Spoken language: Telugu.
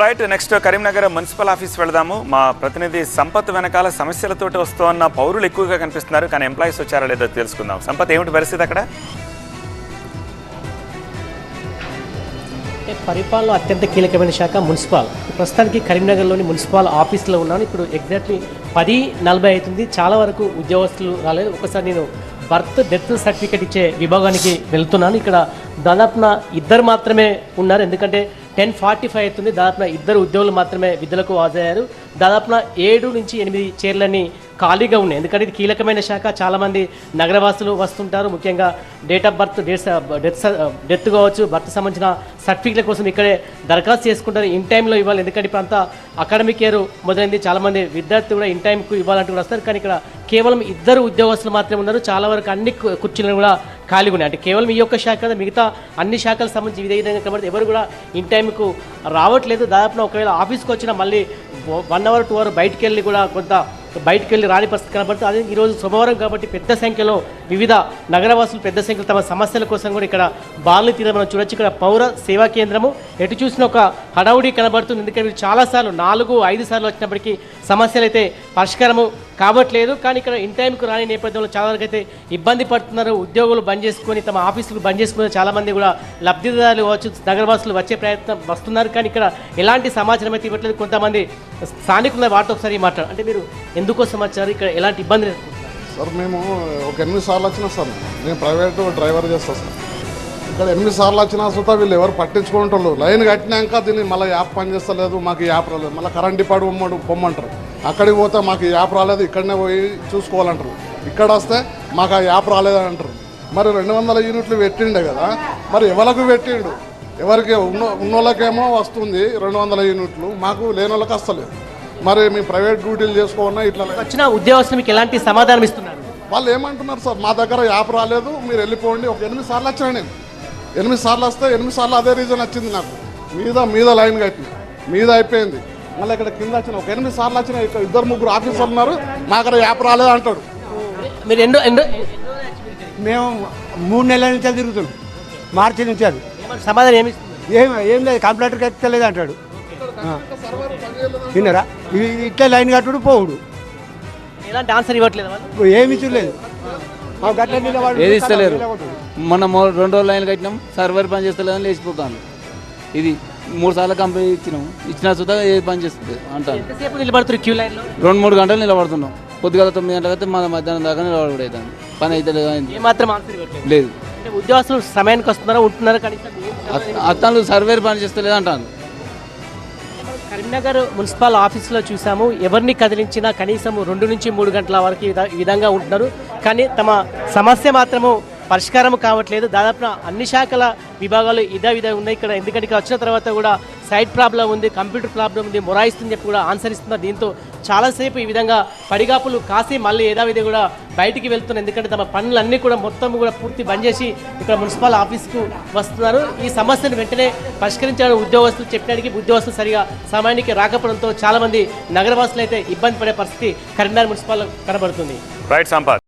Right next Karimnagar municipal office వెళదాము. మా ప్రతినిధి సంపత్ వెనకాల సమస్యలతోటి వస్తున్న పౌరులు ఎక్కువగా కనిపిస్తున్నారు కానీ ఎంప్లాయీస్ వచ్చారా లేదో తెలుసుకుందాం. సంపత్ ఏమిటి పరిస్థితి అక్కడ? పరిపాలన అత్యంత కీలకమైన శాఖ మున్సిపల్. ప్రస్తుతానికి కరీంనగర్లోని మున్సిపల్ ఆఫీస్లో ఉన్నాను. ఇప్పుడు ఎగ్జాక్ట్లీ పది నలభై అవుతుంది. చాలా వరకు ఉద్యోగస్తులు రాలేదు. ఒకసారి నేను బర్త్ డెత్ సర్టిఫికేట్ ఇచ్చే విభాగానికి వెళ్తున్నాను. ఇక్కడ దాదాపున ఇద్దరు మాత్రమే ఉన్నారు. ఎందుకంటే టెన్ ఫార్టీ ఫైవ్ అవుతుంది. దాదాపున ఇద్దరు ఉద్యోగులు మాత్రమే విధులకు హాజరయ్యారు. దాదాపున ఏడు నుంచి ఎనిమిది చైర్లన్నీ ఖాళీగా ఉన్నాయి. ఎందుకంటే ఇది కీలకమైన శాఖ. చాలామంది నగరవాసులు వస్తుంటారు. ముఖ్యంగా date of birth dates death death కావచ్చు బర్త్ సంబంధించిన సర్టిఫికేట్ల కోసం ఇక్కడే దరఖాస్తు చేసుకుంటారు. ఇన్ టైంలో ఇవ్వాలి. ఎందుకంటే ఇప్పుడు అకాడమిక్ ఇయర్ మొదలైంది. చాలామంది విద్యార్థులు కూడా ఇన్ టైంకు ఇవ్వాలంటూ కూడా వస్తారు. కానీ ఇక్కడ కేవలం ఇద్దరు ఉద్యోగస్తులు మాత్రమే ఉన్నారు. చాలా వరకు అన్ని కుర్చీలను కూడా ఖాళీగా ఉన్నాయి అంటే కేవలం ఈ యొక్క శాఖ కాదు, మిగతా అన్ని శాఖలకు సంబంధించి ఇదే విధంగా కాబట్టి ఎవరు కూడా ఇన్ టైంకు రావట్లేదు. దాదాపు ఒకవేళ ఆఫీస్కి వచ్చినా మళ్ళీ వన్ అవర్ టూ అవర్ బయటికి వెళ్ళి కూడా కొంత బయటికి వెళ్ళి రాని పరిస్థితి కనబడుతుంది. అదే ఈరోజు సోమవారం కాబట్టి పెద్ద సంఖ్యలో వివిధ నగరవాసులు పెద్ద సంఖ్యలో తమ సమస్యల కోసం కూడా ఇక్కడ బాల్ని తీర మనం చూడొచ్చు. ఇక్కడ పౌర సేవా కేంద్రము. ఎటు చూసిన ఒక హడావుడి కనబడుతుంది. ఎందుకంటే వీళ్ళు చాలాసార్లు నాలుగు ఐదు సార్లు వచ్చినప్పటికీ సమస్యలు అయితే పరిష్కారము కావట్లేదు. కానీ ఇక్కడ ఇన్ టైంకు రాని నేపథ్యంలో చాలా వరకు అయితే ఇబ్బంది పడుతున్నారు. ఉద్యోగులు బంద్ చేసుకొని తమ ఆఫీసులు బంద్ చేసుకుని చాలామంది కూడా లబ్ధిదారులు వచ్చి నగరవాసులు వచ్చే ప్రయత్నం వస్తున్నారు. కానీ ఇక్కడ ఎలాంటి సమాచారం అయితే ఇవ్వట్లేదు. కొంతమంది స్థానికుల వాటితో ఒకసారి మాట్లాడు. అంటే మీరు ఎందుకోసం వచ్చారు? ఇక్కడ ఎలాంటి ఇబ్బంది సార్ మేము ఒక ఎనిమిది సార్లు వచ్చినా సార్ నేను ప్రైవేట్ డ్రైవర్ చేస్తాను సార్. ఇక్కడ ఎనిమిది సార్లు వచ్చినా సుతా వీళ్ళు ఎవరు పట్టించుకుంటారు లైన్ కట్టినాక దీన్ని మళ్ళీ యాప్ పని చేస్తలేదు మాకు యాప్ రాలేదు. మళ్ళీ కరెంట్ డిపార్ట్ ఉమ్మడు పొమ్మంటారు అక్కడికి పోతే మాకు యాప్ రాలేదు ఇక్కడనే పోయి చూసుకోవాలంటారు. ఇక్కడ వస్తే మాకు ఆ యాప్ రాలేదని అంటారు. మరి రెండు వందల యూనిట్లు పెట్టిండే కదా మరి ఎవరికి పెట్టిండు? ఎవరికి ఉన్న ఉన్నోళ్ళకేమో వస్తుంది రెండు వందల యూనిట్లు. మాకు లేని వాళ్ళకి వస్తలేదు మరి మేము ప్రైవేట్ డ్యూటీలు చేసుకోవాలన్నా ఇట్లా వచ్చిన ఉద్యోగస్తులు మీకు ఎలాంటి సమాధానం ఇస్తున్నారు? వాళ్ళు ఏమంటున్నారు సార్ మా దగ్గర యాప్ రాలేదు మీరు వెళ్ళిపోండి. ఒక ఎనిమిది సార్లు వచ్చాను నేను. ఎనిమిది సార్లు వస్తే ఎనిమిది సార్లు అదే రీజన్ వచ్చింది నాకు. మీద మీద లైన్ కట్టిన మీద అయిపోయింది. మళ్ళీ ఇక్కడ కింద వచ్చిన ఒక ఎనిమిది సార్లు వచ్చిన ఇక్కడ ఇద్దరు ముగ్గురు ఆఫీసర్లు ఉన్నారు. మా దగ్గర యాప్ రాలేదు అంటాడు మీరు ఎన్నో ఎన్నో మేము మూడు నెలల నుంచి తిరుగుతున్నాం. మార్చి నుంచి అది? సమాధానం ఏమి? ఏం ఏం లేదు కంప్యూటర్కి ఎత్తలేదు అంటాడు. విన్నారా? ఇవి ఇట్లా లైన్ కట్టుడు పోవుడు. ఎలాంటి ఆన్సర్ ఇవ్వట్లేదు ఏమి చూడలేదు ఆ గట్ల నిలబడు, ఏది ఇస్తలేరు. మొన్న రెండు రోజులు లైన్ కట్టినాం సర్వర్ పని చేస్తలేదని లేచిపోతాను ఇది మూడు సార్లు కంపెనీ ఇచ్చినాం ఇచ్చిన సుతా ఏది పని చేస్తుంది అంటాను ఎంతసేపు నిలబడుతున్నారు క్యూ లైన్లో? రెండు మూడు గంటలు నిలబడుతున్నాం. పొద్దుగల తొమ్మిది గంటలకైతే మన మధ్యాహ్నం దాకా నిలబడవుతాను పని అయితే లేదు లేదు. అంటే ఉద్యోగస్తులు సమయానికి వస్తున్నారా ఉంటున్నారా కనీసం? అతను సర్వేర్ పని చేస్తలేదు అంటాను. కరీంనగర్ మున్సిపల్ ఆఫీసులో చూసాము ఎవరిని కదిలించినా కనీసం రెండు నుంచి మూడు గంటల వరకు ఈ విధ- ఈ విధంగా ఉంటున్నారు. కానీ తమ సమస్య మాత్రము పరిష్కారం కావట్లేదు. దాదాపున అన్ని శాఖల విభాగాలు ఇదే విధంగా ఉన్నాయి. ఇక్కడ ఎందుకంటే ఇక్కడ వచ్చిన తర్వాత కూడా సైట్ ప్రాబ్లం ఉంది కంప్యూటర్ ప్రాబ్లం ఉంది మొరాయిస్తుంది చెప్పి కూడా ఆన్సర్ ఇస్తున్నారు. దీంతో చాలాసేపు ఈ విధంగా పడిగాపులు కాసి మళ్ళీ ఏదావిధి కూడా బయటికి వెళ్తున్నారు. ఎందుకంటే తమ పనులన్నీ కూడా మొత్తం కూడా పూర్తి బంద్ చేసి ఇక్కడ మున్సిపల్ ఆఫీస్కు వస్తున్నారు. ఈ సమస్యను వెంటనే పరిష్కరించాలని ఉద్యోగస్తులు చెప్పడానికి ఉద్యోగస్తులు సరిగా సమయానికి రాకపోవడంతో చాలామంది నగరవాసులు అయితే ఇబ్బంది పడే పరిస్థితి కరీంనగర్ మున్సిపల్ కనబడుతుంది. రైట్ సంపాద్